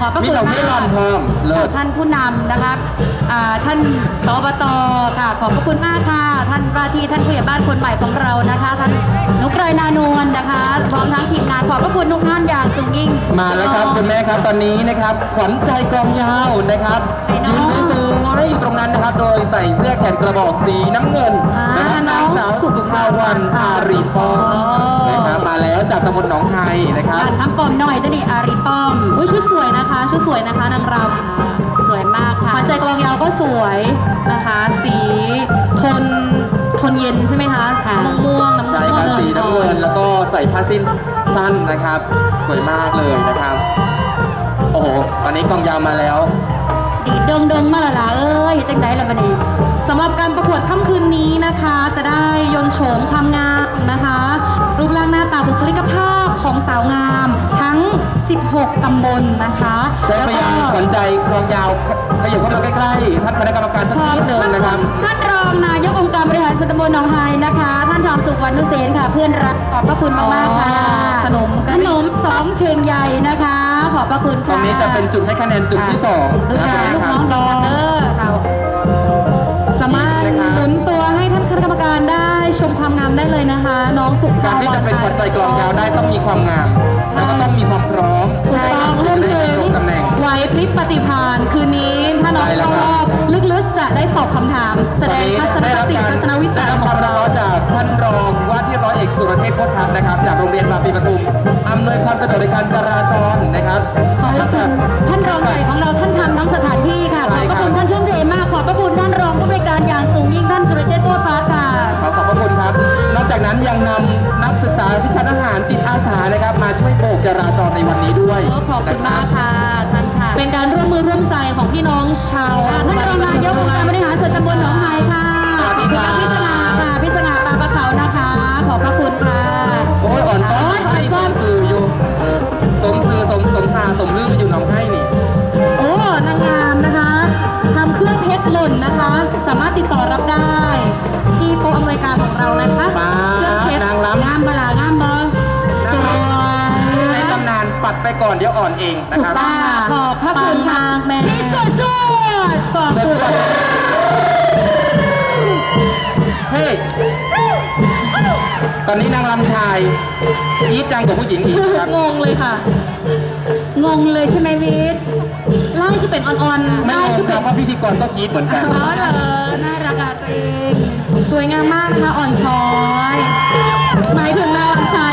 ขอบพระมีคุณดอกมาไม้ลอนก เพิ่มเลิศ ท่านผู้นำนะคะอ่าท่านสอบตค่ะ ขอบพระคุณมากค่ะ ท่านว่าที่ท่านผู้ใหญ่บ้านคนใหม่ของเรานะคะ ท่านนุกไรนานวลนะคะพร้อมทั้งทีมงานขอบพระคุณทุกท่านอย่างสูงยิ่ง มาแล้วครับคุณแม่ครับตอนนี้นะครับขวัญใจกลองยาวนะครับไปเนอะ ยืนสวยๆอยู่ตรงนั้นนะครับ โดยใส่เสื้อแขนกระบอกสีน้ำเงินอ่านะครับน้นาองงสาวสุสุภาภาวัวันนอารีปองโอ้นะครับมาแล้วจากตำบลหนองไฮนะครับการทำปอมหน่อยตัวนี้อาริป้อมอุ้ยชุดสวยนะคะ ชุดสวยนะคะนางรอ่าสวยมากำค่ะหัวใจกลองยาวก็สวยนะคะ สีโทนโทนเย็นใช่ไหมคะค่ะม่วงม่วงๆน้ำใจเงิผ้านสีน้ำเงินแล้วก็ใส่ผ้าสิ้นสั้นนะครับ สวยมากเลยนะครับ โอ้โห ตอนนี้กลองยาวมาแล้ว ดีดงดงมาละล่ะเอ้ยจังไดละบันนี้สำหรับการประกวดค่ำคืนนี้นะคะ จะได้ยนโฉมความงามนะคะ รูปร่างหน้าตาบุคลิกภาพของสาวงาม ทั้ง 16 ตำบลนะคะแจ้งไปยังขวัญใจครองยาวขยับเข้ามาใกล้ๆท่านคณะกรรมการสักนิดนึงนะครับท่าน ส่วนตำบลหนองไฮนะคะ ท่านทองสุขวรรณุเสนค่ะ เพื่อนรักขอบพระคุณมากๆค่ะขนมขนมสองเข่งใหญ่นะคะ ขอบพระคุณตรค่ะงนี้จะเป็นจุดให้คะแนนจุดที่สองดูนะค่ะคลูกรัน้องบดอนเด้อเราสามารถนะครับหนุนตัวให้ท่านคณะกรรมการได้ชมความงามได้เลยนะคะ น้องสุภาการที่วัจะเป็นขวัญใจกลองยาวได้ต้องมีความงามแล้วก็ต้องมีความพร้อมถูกต้องรวมถึง วพริบปฏิภาณคืนนี้ถ้าน้องใช่แล้วเข้าครรับอบลึกๆจะได้ตอบคำถาม แสดงทัศนคติทัศนวิสัยได้รับขคอวางมเราร้อนจากท่านรองว่าที่ร้อยเอกสุรเทพโคตรพัฒน์นะครับ จากโรงเรียนบางพลีปทุมอำนวยความสะดวกในการจราจรนะครับขอบพระคุณท่านรองใหญ่ของเราท่านทำทั้งสถานที่ค่ะขใช่อบพครัระบคุณท่านชุ่มเทมากขอบพระคุณท่านรองผู้บริการอย่างสูงยิ่งท่านสุรเชษฐ์โคตรพัฒน์ค่ะขอขอบพระคุณครับ นอกจากนั้นยังนำนักศึกษาวิชาทหารจิตอาสานะครับ มาช่วยโบกจราจรในวันนี้ด้วยโอ้ขอบคุณมากค่ะท่านค่ะเป็นการร่ว มมือร่วมใจของพี่น้องชาวอ่าท่านรองนายกองค์การบริหารส่วนตำบลหนองไฮค่ะสวัสดีขอบคคุรัณบครับ ปัดไปก่อนเดี๋ยวอ่อนเองนะถูคกรับ ต้องขอบพระคุณปังมากแม่ พี่สวดสวดขอบคุณเฮ้ยตอนนี้นางลำชายกรีดดังกว่าผู้หญิงอีกครับ งงเลยค่ะ งงเลยใช่ไหมวิทย์ไล่ที่เป็นอ่อนๆไม่ไล่งงที่คเป็รับนว่าพิธีกรก็กรีดเหมือนกัน อ๋อเหรอน่ารักอะตัวเอง สวยงามมากนะคะ อ่อนช้อย หมายถึงนางลำชาย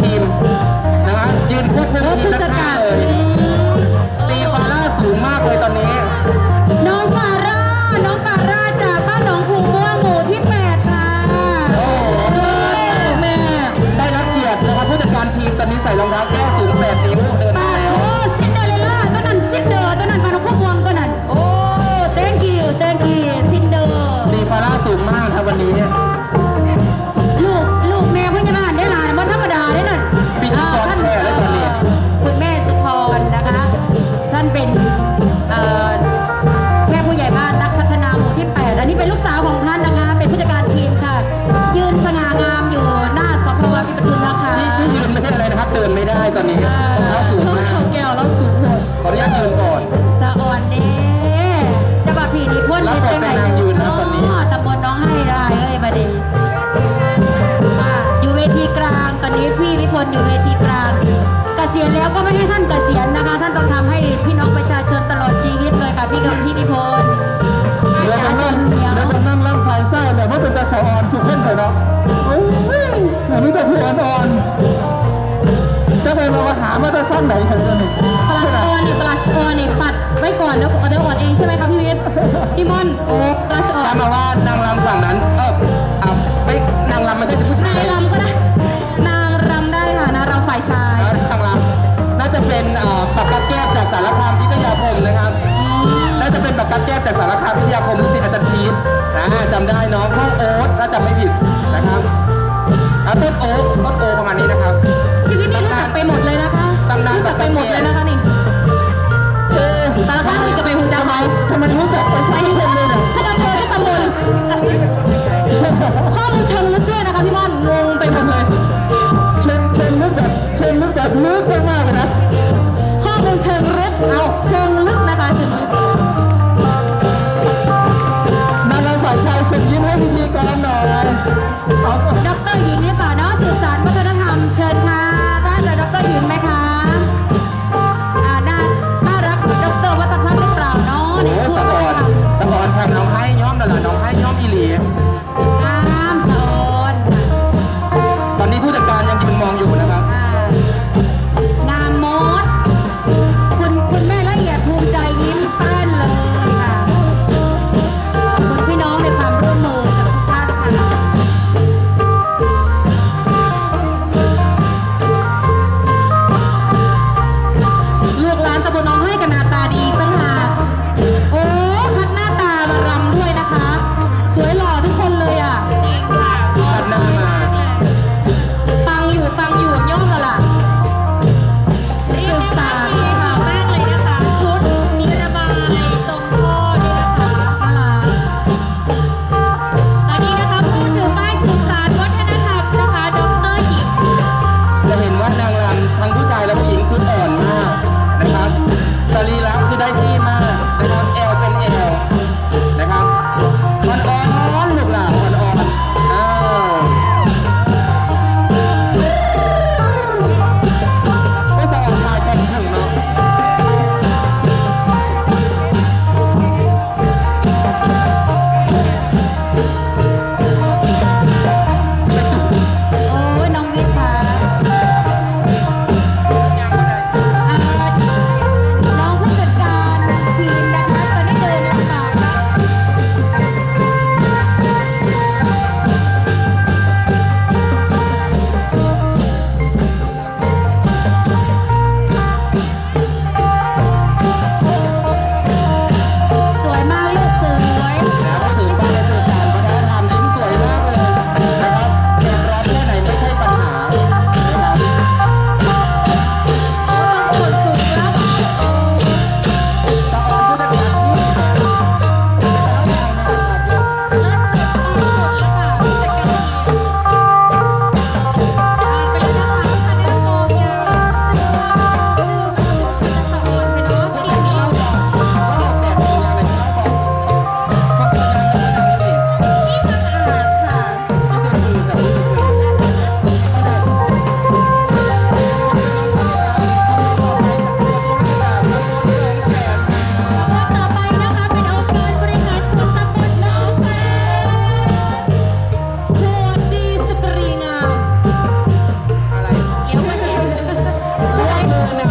ทีม ษียณแล้วก็ไม่ให้ท่านเกษียณนะคะ ท่านต้องทำให้พี่น้องประชาชนตลอดชีวิตเลยค่ะพี่น้องพี่นิพนธ์ประชาชนเหนียวแล้วนั่งล่ำไฟไส้เลยว่าเป็นตาสอนถูกเพ่นไปเนาะโอ้ยอย่างนี้แต่ผัวอ่อนจะไปมาหามาตาสั้นไหนฉันจะหนึ่งปลาชออนนี่ปลาชออนนี่ปัดไว้ก่อนเดี๋ยวเดี๋ยวอ่อนเองใช่ไหมครับพี่วิทย์พี่ม่อนโอ้ น่าจะเป็นปากกาแก้วจากสารคามพิทยาคมรู้สึกอาจารย์พีทนะจำได้น้องข้องโอ๊ตถ้าจำไม่ผิดนะครับอะต้นโอ๊ตต้นโอประมาณนี้นะครับพี่พี่รู้จักไปหมดเลยนะคะตำนานรู้จักไปหมดเลยนะคะนี่เอ๊ะสารคามนี่ก็ไปหูจักเขาทำไม